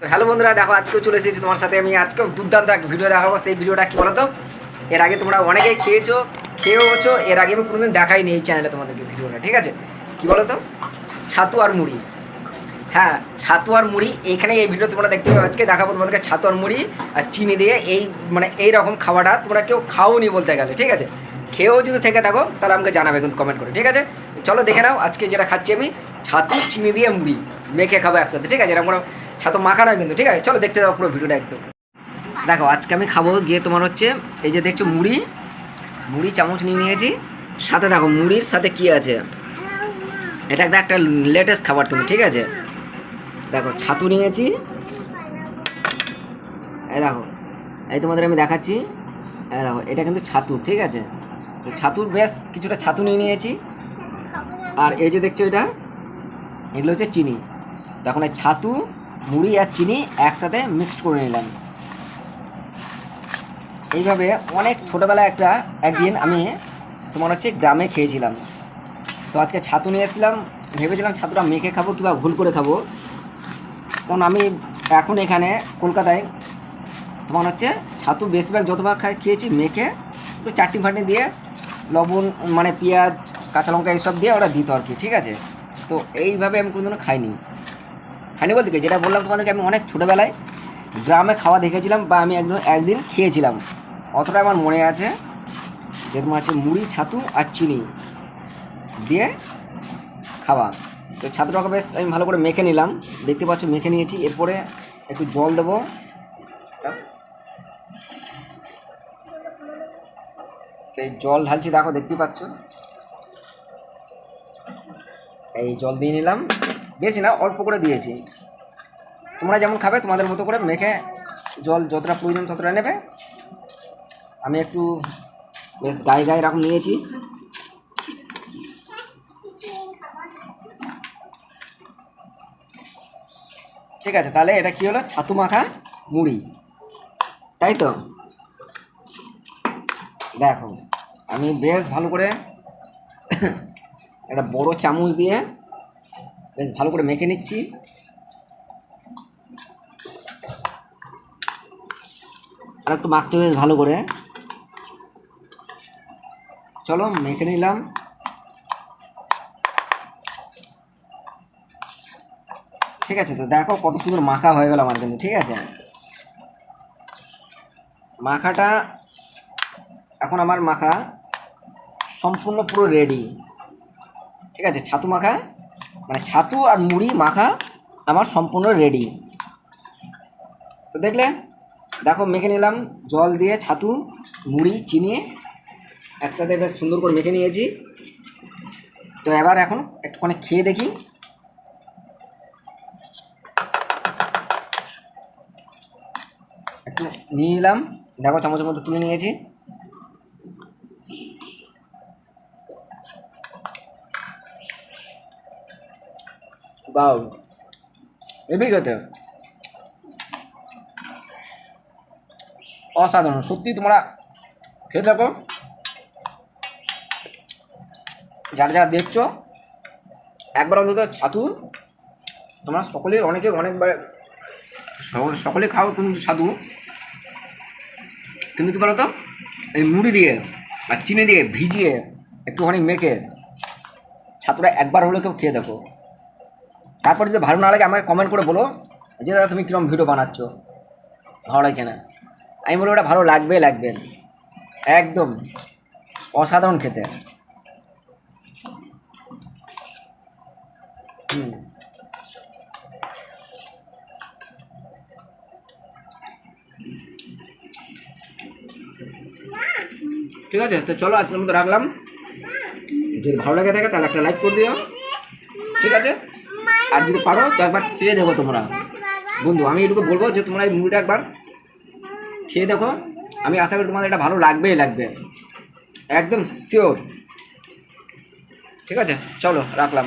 তো হ্যালো বন্ধুরা, দেখো আজকেও চলে এসেছি তোমার সাথে আমি আজকেও দুর্দান্ত একটা ভিডিও দেখাবো। সেই ভিডিওটা কি বলতো? এর আগে তোমরা অনেকেই খেয়েছো খেয়েওছো এর আগে আমি কোনোদিন দেখাইনি এই চ্যানেলে তোমাদেরকে ভিডিওটা, ঠিক আছে? কি বলতো? ছাতু আর মুড়ি। হ্যাঁ ছাতু আর মুড়ি, এইখানে এই ভিডিও তোমরা দেখতে পাবে, আজকে দেখাবো তোমাদেরকে ছাতু আর মুড়ি আর চিনি দিয়ে এই মানে এই রকম খাওয়াটা তোমরা কেউ খাওনি বলতে গেলে, ঠিক আছে? খেয়েও যদি থেকে থাকো, তাহলে আমাকে জানাবে কিন্তু কমেন্ট করে, ঠিক আছে? চলো দেখে নাও, আজকে যেটা খাচ্ছি আমি, ছাতু, চিনি দিয়ে মুড়ি, মেখে খাব একসাথে, ঠিক আছে? এরকম ছাতু মাখা নয় কিন্তু, ঠিক আছে? চলো দেখতে দাও পুরো ভিডিওটা একটু দেখো, আজকে আমি খাব গিয়ে তোমার হচ্ছে, এই যে দেখছ মুড়ি মুড়ি চামচ নিয়ে নিয়েছি। সাথে দেখো, মুড়ির সাথে কি আছে? এটা একটা একটা লেটেস্ট খাবার তুমি, ঠিক আছে? দেখো, ছাতু নিয়েছি। এই দেখো, এই তোমাদের আমি দেখাচ্ছি। এই দেখো, এটা কিন্তু ছাতু, ঠিক আছে? তো ছাতুর বেশ কিছুটা ছাতু নিয়ে নিয়েছি। আর এই যে দেখছ এটা, এগুলো হচ্ছে চিনি। তখন এই ছাতু মুড়ি আর চিনি একসাথে মিক্সড করে নিলাম। এইভাবে অনেক ছোটোবেলায় একটা একদিন আমি তোমার হচ্ছে গ্রামে খেয়েছিলাম। তো আজকে ছাতু নিয়ে এসেছিলাম, ভেবেছিলাম ছাতুটা মেখে খাব কিংবা ভুল করে খাব। কারণ আমি এখন এখানে কলকাতায় তোমার হচ্ছে ছাতু বেশিরভাগ যতবার খাই খেয়েছি মেখে একটু চাটনি ফাটনি দিয়ে লবণ মানে পেঁয়াজ, কাঁচা লঙ্কা এইসব দিয়ে ওরা দিত আর কি, ঠিক আছে? তো এইভাবে আমি কোনোদিনও খাইনি। খাইনি বলতে যেটা বললাম তোমাদেরকে আমি অনেক ছোটোবেলায় গ্রামে খাওয়া দেখেছিলাম বা আমি একদিন একদিন খেয়েছিলাম। অতটা আমার মনে আছে যে হচ্ছে মুড়ি, ছাতু আর চিনি দিয়ে খাওয়া। তো ছাতুটাকে বেশ আমি ভালো করে মেখে নিলাম। দেখতে পাচ্ছ মেখে নিয়েছি। এরপরে একটু জল দেবো। এই জল ঢালছি, দেখো, দেখতে পাচ্ছ? এই জল দিয়ে নিলাম। বেশি না, অল্প করে দিয়েছি। তোমরা যেমন খাবে, তোমাদের মতো করে মেখে জল যতটা প্রয়োজন ততটা নেবে। আমি একটু বেশ গায়ে গায়ে এরকম নিয়েছি। ঠিক আছে, তাহলে এটা কি হলো? ছাতু মাখা মুড়ি। তাই তো? দেখো, আমি বেশ ভালো করে একটা বড় চামচ দিয়ে বেশ ভালো করে মেখে নিচ্ছি। আর একটু মাখতে বেশ ভালো করে। চলো, মেখে নিলাম। ঠিক আছে তো, দেখো কত সুন্দর মাখা হয়ে গেল আমার কিন্তু, ঠিক আছে? মাখাটা, এখন আমার মাখা সম্পূর্ণ পুরো রেডি ঠিক আছে, ছাতু মাখা। মানে ছাতু আর মুড়ি মাখা আমার সম্পূর্ণ রেডি তো দেখলে, দেখো, মেখে নিলাম জল দিয়ে ছাতু, মুড়ি, চিনি, একসাথে বেশ সুন্দর করে মেখে নিয়েছি। তো এবার এখন একটুখানি খেয়ে দেখি। একটু নিয়ে নিলাম। দেখো, চামচের মধ্যে তুলে নিয়েছি। বাউ। এবি খেতে অসাধারণ সত্যি তোমরা খেয়ে থাকো। যারা যারা দেখছ, একবার অন্তত ছাতু। তোমরা সকলেই অনেকে অনেকবার সকলে সকলে খাও কিন্তু ছাতু। কিন্তু কী বলো তো এই মুড়ি দিয়ে আর চিনি দিয়ে ভিজিয়ে একটুখানি মেখে ছাতুটা একবার হলেও কেউ খেয়ে দেখো তারপর যদি ভালো না লাগে, আমাকে কমেন্ট করে বলো যে, দাদা, তুমি কীরকম ভিডিও বানাচ্ছ? ভালো লাগছে না। আমি বলি ওটা ভালো লাগবে লাগবে। একদম অসাধারণ খেতে। হুম। ঠিক আছে, তো চলো, আজকের মতো রাখলাম। যদি ভালো লাগে থাকে, তাহলে একটা লাইক করে দিও। ঠিক আছে? আর যদি পারো, তো একবার খেয়ে দেখো তোমরা। বন্ধু, আমি এটুকু বলব যে তোমরা এই মুভিটা একবার খেয়ে দেখো। আমি আশা করি তোমাদের এটা ভালো লাগবেই লাগবে। একদম শিওর ঠিক আছে? চলো, রাখলাম।